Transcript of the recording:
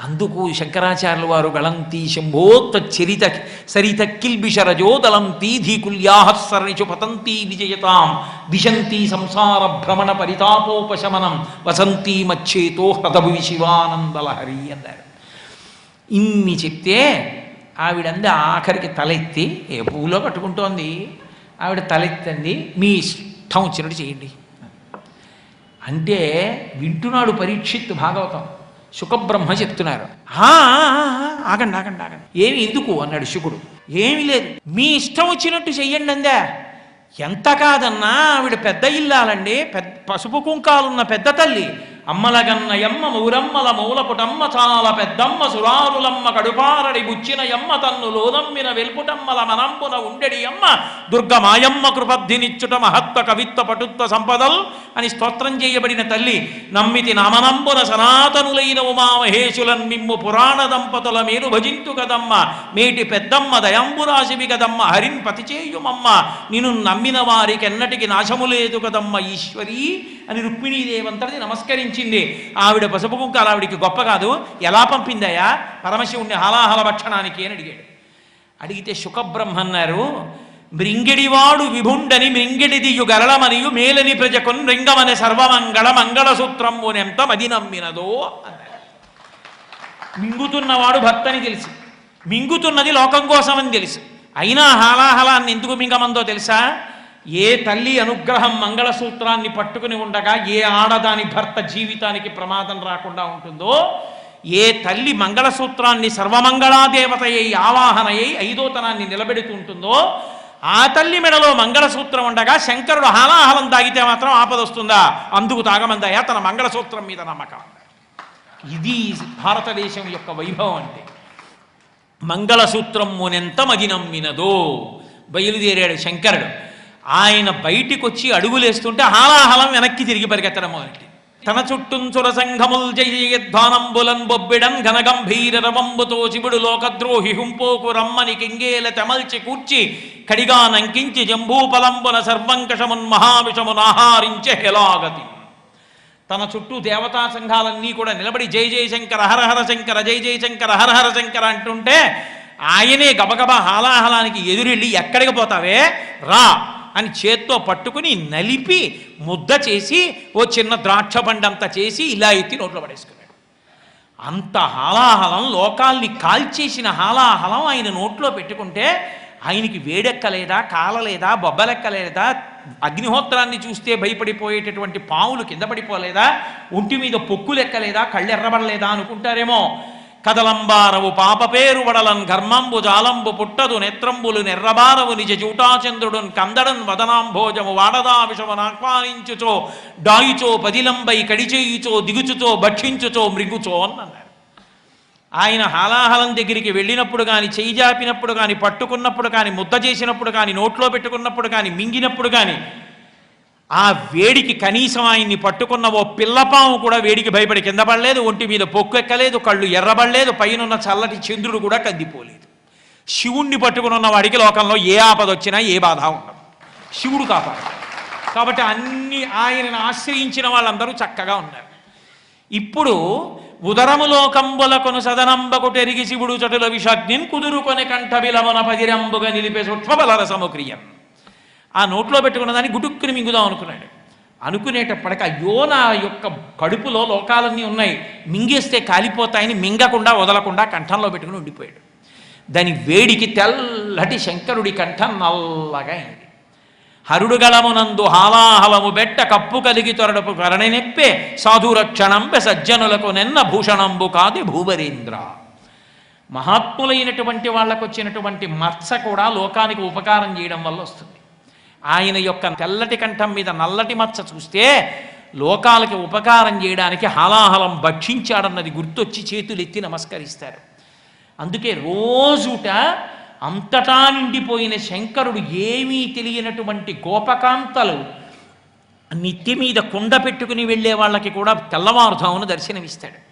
అందుకు శంకరాచార్యుల వారు గళంతి శంభోత్త చరిత సరిత కిల్బిషరజో దళంతి ధీకుల్యాహస్సరణిషు పతంతి విజయతాం. దిశంతి సంసార భ్రమణ పరితాపోపశమనం. వసంతి మచ్చేతో హృదభువి శివానందలహరి అన్నారు. ఇన్ని చెప్తే ఆవిడంది ఆఖరికి తలెత్తి ఏ పువ్వులో కట్టుకుంటోంది ఆవిడ తలెత్తంది మీ ఇష్టం వచ్చినట్టు చేయండి. అంటే వింటున్నాడు పరీక్షిత్తు భాగవతం. శుకబ్రహ్మ చెప్తున్నారు. "ఆ, ఆ, ఆ, ఆగండి ఆగండి ఆగండి. ఏమి ఎందుకు? అన్నాడు శుకుడు. ఏమి లేదు. మీ ఇష్టం వచ్చినట్టు చెయ్యండి అందా. ఎంత కాదన్నా ఆవిడ పెద్ద ఇల్లాలండి పెద్ద పసుపు కుంకాలున్న పెద్ద తల్లి. అమ్మలగన్నయమ్మ ఊరమ్మల మూలపుటమ్మ చాలా పెద్దమ్మ సురారులమ్మ కడుపారడి బుచ్చిన యమ్మ తన్ను లోదమ్మిన వెల్పుటమ్మల మనంపున ఉండెడి అమ్మ దుర్గమాయమ్మ కృపబ్ధినిచ్చుట మహత్వ కవిత్వ పటుత్వ సంపదల్ అని స్తోత్రం చేయబడిన తల్లి నమ్మితి నామనంబున సనాతనులైన ఉమామహేశులన్ మిమ్ము పురాణ దంపతుల మీరు భజింతు కదమ్మ. మేటి పెద్దమ్మ దయంబురాశివి కదమ్మ హరిన్ పతిచేయుమమ్మ. నిన్ను నమ్మిన వారికి ఎన్నటికి నాశము లేదు కదమ్మ ఈశ్వరీ. అని రుక్మిణీదేవంతటి నమస్కరించింది. ఆవిడ పసుపు కుంకాలు ఆవిడికి గొప్ప కాదు. ఎలా పంపిందయ్యా? పరమశివుణ్ణి హలాహల భక్షణానికి అని అడిగాడు. అడిగితే శుకబ్రహ్మ అన్నారు మృంగిడివాడు విభుండని మృంగిడిదియు గరళమనియు మేలని ప్రజకున్ మృంగమని సర్వమంగళ మంగళసూత్రంబునెంత మది నమ్మినదో అన్నారు. మింగుతున్నవాడు భర్తని తెలుసు. మింగుతున్నది లోకం కోసమని తెలుసు. అయినా హాలాహలాన్ని ఎందుకు మింగమందో తెలుసా? ఏ తల్లి అనుగ్రహం మంగళసూత్రాన్ని పట్టుకుని ఉండగా ఏ ఆడదాని భర్త జీవితానికి ప్రమాదం రాకుండా ఉంటుందో ఏ తల్లి మంగళసూత్రాన్ని సర్వమంగళాదేవతయ్యి ఆవాహనయ్యి ఐదోతనాన్ని నిలబెడుతుంటుందో ఆ తల్లి మెడలో మంగళసూత్రం ఉండగా శంకరుడు హాలాహలం తాగితే మాత్రం ఆపదొస్తుందా? అందుకు తాగమందయ్యా తన మంగళసూత్రం మీద నమ్మకం. ఇది భారతదేశం యొక్క వైభవం అంటే. మంగళసూత్రం మునెంత మది నమ్మినదో? బయలుదేరాడు శంకరుడు. ఆయన బయటికి వచ్చి అడుగులేస్తుంటే హాలాహలం వెనక్కి తిరిగి పరిగెత్తడం మొదలెట్టి. తన చుట్టూ సురసంఘముల్ జయధ్వానంబులన్ బొబ్బిడన్ ఘనగంభీర రవంబుతో శివుడు లోకద్రోహి హుంపోకు రమ్మని కింగేల తెమల్చి కూర్చి కడిగా నంకించి జంబూపలంబున సర్వంకషమున్ మహావిషమున్ ఆహారించే హెలాగతి. తన చుట్టూ దేవతా సంఘాలన్నీ కూడా నిలబడి జై జై శంకర హరహర శంకర జై జై శంకర హరహర శంకర అంటుంటే ఆయనే గబగబా హాలాహలానికి ఎదురెళ్ళి ఎక్కడికి పోతావే? రా. అని చేత్తో పట్టుకుని నలిపి ముద్ద చేసి ఓ చిన్న ద్రాక్ష బండంత చేసి ఇలా ఎత్తి నోట్లో పడేసుకున్నాడు. అంత హాలాహలం లోకాల్ని కాల్చేసిన హాలాహలం ఆయన నోట్లో పెట్టుకుంటే ఆయనకి వేడెక్కలేదా కాలలేదా బొబ్బలెక్కలేదా అగ్నిహోత్రాన్ని చూస్తే భయపడిపోయేటటువంటి పావులు కింద పడిపోలేదా ఒంటి మీద పొక్కులెక్కలేదా కళ్ళెర్రబడలేదా కళ్ళు ఎర్రబడలేదా అనుకుంటారేమో. కదలంబారవు పాప పేరు వడలన్ ఘర్మంబు జాలంబు పుట్టదు నేత్రంబులు నెర్రబారవు నిజ జూటాచంద్రుడున్ కందడన్ వదనాంభోజము వాడదా విషమనాహ్వానించుచో డాయిచో పదిలంబై కడిచేయుచో దిగుచుచో భక్షించుచో మృగుచో అన్నారు ఆయన హాలాహలం దగ్గరికి వెళ్ళినప్పుడు కానీ చేయి జాపినప్పుడు కానీ పట్టుకున్నప్పుడు కానీ ముద్ద చేసినప్పుడు కానీ నోట్లో పెట్టుకున్నప్పుడు కానీ మింగినప్పుడు కానీ ఆ వేడికి కనీసం ఆయన్ని పట్టుకున్న ఓ పిల్లపాము కూడా వేడికి భయపడి కింద పడలేదు ఒంటి మీద పొక్కు ఎక్కలేదు కళ్ళు ఎర్రబడలేదు పైనున్న చల్లటి చంద్రుడు కూడా కందిపోలేదు. శివుణ్ణి పట్టుకుని ఉన్న వాడికి లోకంలో ఏ ఆపద వచ్చినా ఏ బాధ ఉండదు. శివుడు కాపాడు కాబట్టి అన్ని ఆయనను ఆశ్రయించిన వాళ్ళందరూ చక్కగా ఉన్నారు. ఇప్పుడు ఉదరములో కంబులకొను సదనంబకుటెరిగి శివుడు చటుల విషాగ్నిన్ కుదురుకొని కంఠ విలమున పదిరంబుగా నిలిపే సూక్ష్మబల రసముక్రియం ఆ నోట్లో పెట్టుకున్న దాన్ని గుటుక్కుని మింగుదాం అనుకున్నాడు. అనుకునేటప్పటికి అయ్యో నా యొక్క కడుపులో లోకాలన్నీ ఉన్నాయి. మింగేస్తే కాలిపోతాయని మింగకుండా వదలకుండా కంఠంలో పెట్టుకుని ఉండిపోయాడు. దాని వేడికి తెల్లటి శంకరుడి కంఠం నల్లగా అయింది. హరుడుగలమునందు హాలాహలము బెట్ట కప్పు కలిగి తొరడపు కరణెనెప్పే సాధురక్షణంబె సజ్జనులకు నెన్న భూషణంబు కాది భూవరీంద్ర. మహాత్ములైనటువంటి వాళ్ళకు వచ్చినటువంటి మత్స కూడా లోకానికి ఉపకారం చేయడం వల్ల వస్తుంది. ఆయన యొక్క తెల్లటి కంఠం మీద నల్లటి మచ్చ చూస్తే లోకాలకి ఉపకారం చేయడానికి హలాహలం భక్షించాడన్నది గుర్తొచ్చి చేతులెత్తి నమస్కరిస్తారు. అందుకే రోజుట అంతటా నిండిపోయిన శంకరుడు ఏమీ తెలియనటువంటి గోపకాంతలు నిత్తి మీద కుండ పెట్టుకుని వెళ్ళే వాళ్ళకి కూడా తెల్లవారుధామును దర్శనమిస్తాడు.